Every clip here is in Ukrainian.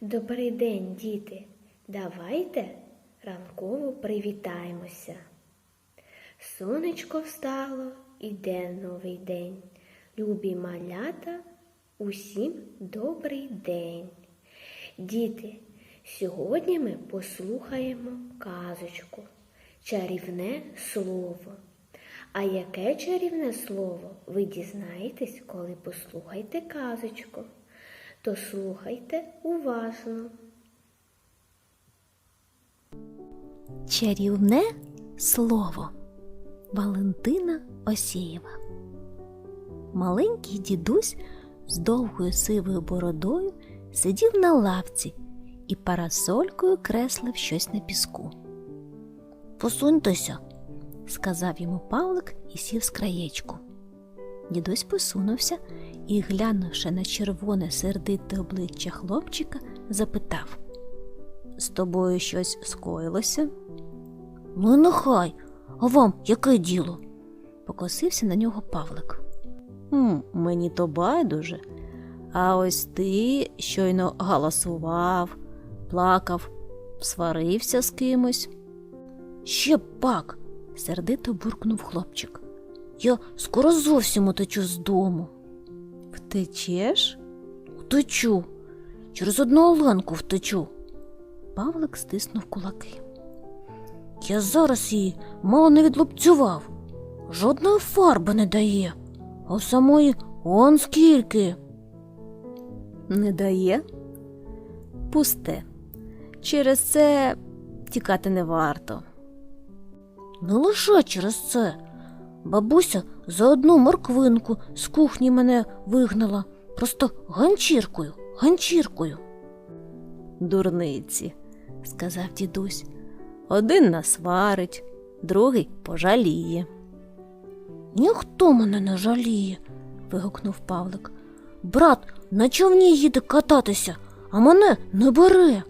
Добрий день, діти. Давайте ранково привітаємося. Сонечко встало, іде новий день. Любі малята, усім добрий день. Діти, сьогодні ми послухаємо казочку Чарівне слово. А яке чарівне слово ви дізнаєтесь, коли послухаєте казочку? То слухайте уважно. Чарівне слово Валентина Осієва. Маленький дідусь з довгою сивою бородою сидів на лавці і парасолькою креслив щось на піску. Посуньтеся, сказав йому Павлик і сів з краєчку. Дідусь посунувся і, глянувши на червоне сердите обличчя хлопчика, запитав З тобою щось скоїлося? Ну, нехай, а вам яке діло? покосився на нього Павлик. «М, мені то байдуже. А ось ти щойно галасував, плакав, сварився з кимось. Ще пак, сердито буркнув хлопчик. Я скоро зовсім утечу з дому. Втечеш? Утечу. Через одну оленку втечу. Павлик стиснув кулаки. Я зараз її мало не відлупцював. Жодної фарби не дає, а в самої он скільки. Не дає? Пусте. Через це тікати не варто. Не лише через це. Бабуся за одну морквинку з кухні мене вигнала, просто ганчіркою, ганчіркою. Дурниці, сказав дідусь. Один насварить, другий пожаліє. Ніхто мене не жаліє, вигукнув Павлик. Брат на човні їде кататися, а мене не бере.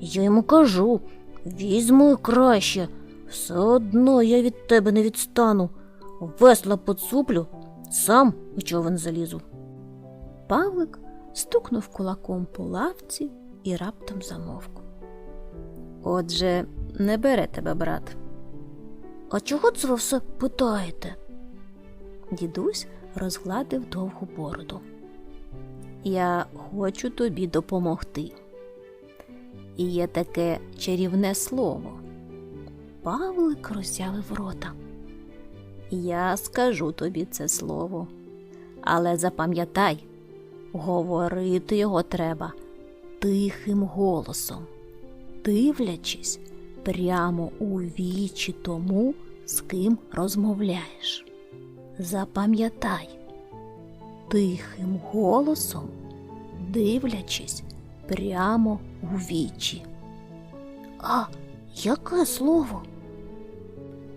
Я йому кажу візьму краще, все одно я від тебе не відстану. Весла поцуплю, сам у човен залізу. Павлик стукнув кулаком по лавці і раптом замовк. Отже, не бере тебе, брат. А чого це ви все питаєте? Дідусь розгладив довгу бороду. Я хочу тобі допомогти. І є таке чарівне слово. Павлик роззявив рота. Я скажу тобі це слово, але запам'ятай, говорити його треба тихим голосом, дивлячись прямо у вічі тому, з ким розмовляєш. Запам'ятай, тихим голосом, дивлячись прямо у вічі. А яке слово?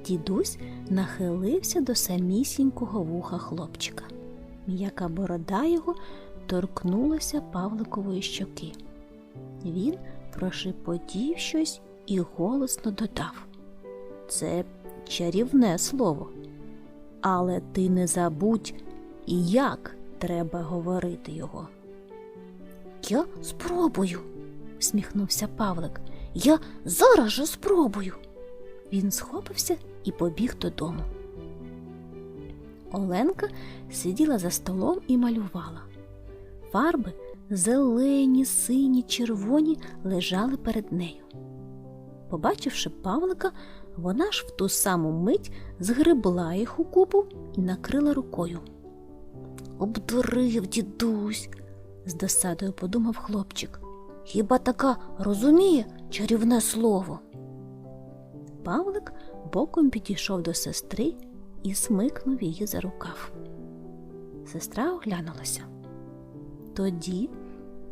Дідусь нахилився до самісінького вуха хлопчика. М'яка борода його торкнулася Павликової щоки. Він прошепотів щось і голосно додав. Це чарівне слово. Але ти не забудь, як треба говорити його. Я спробую, всміхнувся Павлик. Я зараз же спробую. Він схопився і побіг додому. Оленка сиділа за столом і малювала. Фарби зелені, сині, червоні лежали перед нею. Побачивши Павлика, вона ж в ту саму мить згребла їх у купу і накрила рукою. Обдурив дідусь, з досадою подумав хлопчик. Хіба така розуміє чарівне слово? Павлик боком підійшов до сестри і смикнув її за рукав. Сестра оглянулася. Тоді,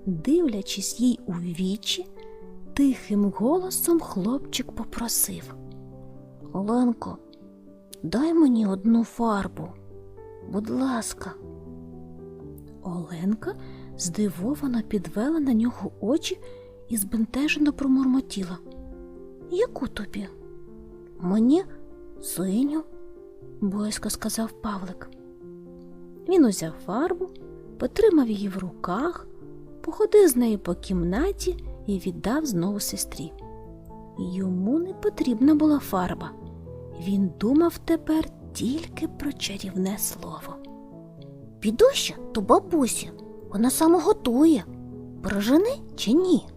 дивлячись їй у вічі, тихим голосом хлопчик попросив Оленко, дай мені одну фарбу, будь ласка. Оленка здивовано підвела на нього очі і збентежено промурмотіла. Яку тобі? Мені синю, боязко сказав Павлик. Він узяв фарбу, потримав її в руках, походив з нею по кімнаті і віддав знову сестрі. Йому не потрібна була фарба. Він думав тепер тільки про чарівне слово. Піду ще до бабусі. Вона саме готує. Прожени чи ні?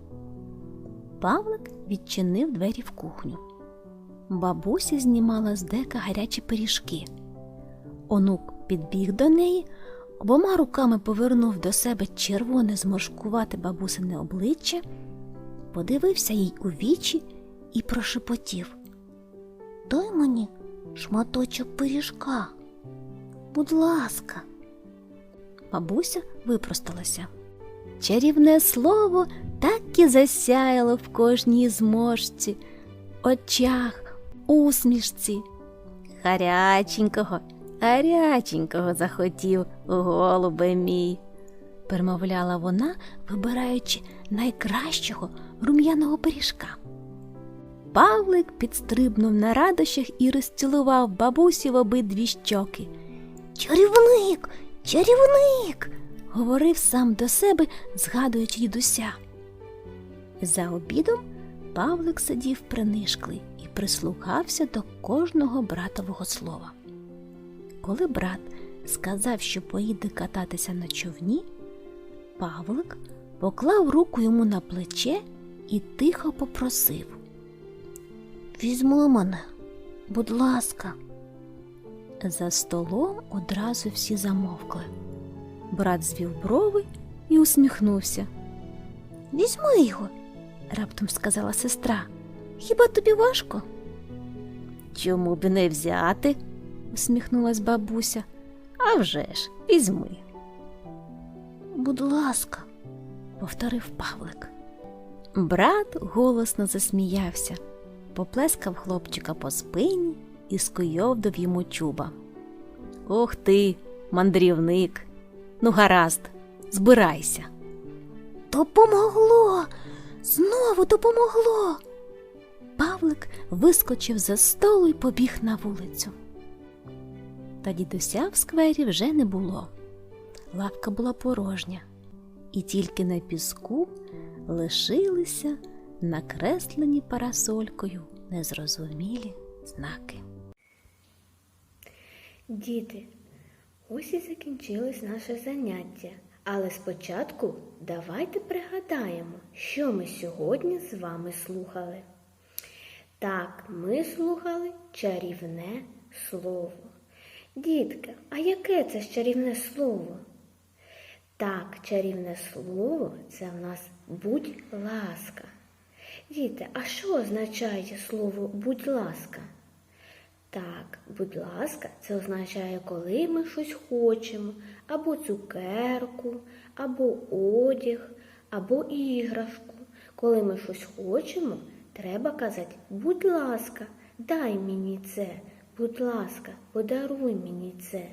Павлик відчинив двері в кухню. Бабуся знімала з дека гарячі пиріжки. Онук підбіг до неї, обома руками повернув до себе червоне зморшкувате бабусине обличчя, подивився їй у вічі і прошепотів. Дай мені шматочок пиріжка. Будь ласка, Бабуся випросталася. Чарівне слово так і засяяло в кожній зморшці, очах, усмішці. Гаряченького, гаряченького захотів, голубе мій, перемовляла вона, вибираючи найкращого рум'яного пиріжка. Павлик підстрибнув на радощах і розцілував бабусі в обидві щоки. чарівник, чарівник. говорив сам до себе, згадуючи дідуся. За обідом Павлик сидів принишклий прислухався до кожного братового слова. Коли брат сказав, що поїде кататися на човні, Павлик поклав руку йому на плече і тихо попросив. Візьми мене, будь ласка. За столом одразу всі замовкли. Брат звів брови і усміхнувся. Візьми його. раптом сказала сестра. Хіба тобі важко? Чому б не взяти? усміхнулась бабуся. «А вже ж, візьми, Будь ласка. повторив Павлик. Брат голосно засміявся, поплескав хлопчика по спині і скуйовдив йому чуба. Ох ти, мандрівник. Ну, гаразд, збирайся. Допомогло. Знову допомогло. Павлик вискочив за столу і побіг на вулицю. Та дідуся в сквері вже не було. Лавка була порожня, і тільки на піску лишилися накреслені парасолькою незрозумілі знаки. Діти, ось і закінчилось наше заняття. Але спочатку давайте пригадаємо, що ми сьогодні з вами слухали. Так, ми слухали чарівне слово. Дітки, а яке це ж чарівне слово? Так, чарівне слово це в нас будь ласка. Діти, а що означає слово будь ласка? Так, будь ласка, це означає, коли ми щось хочемо, або цукерку, або одяг, або іграшку. Коли ми щось хочемо, треба казати, будь ласка, дай мені це, будь ласка, подаруй мені це.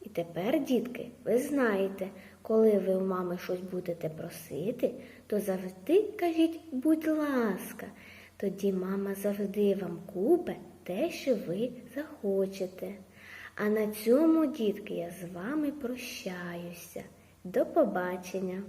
І тепер, дітки, ви знаєте, коли ви у мами щось будете просити, то завжди кажіть, будь ласка, тоді мама завжди вам купе те, що ви захочете. А на цьому, дітки, я з вами прощаюся. До побачення!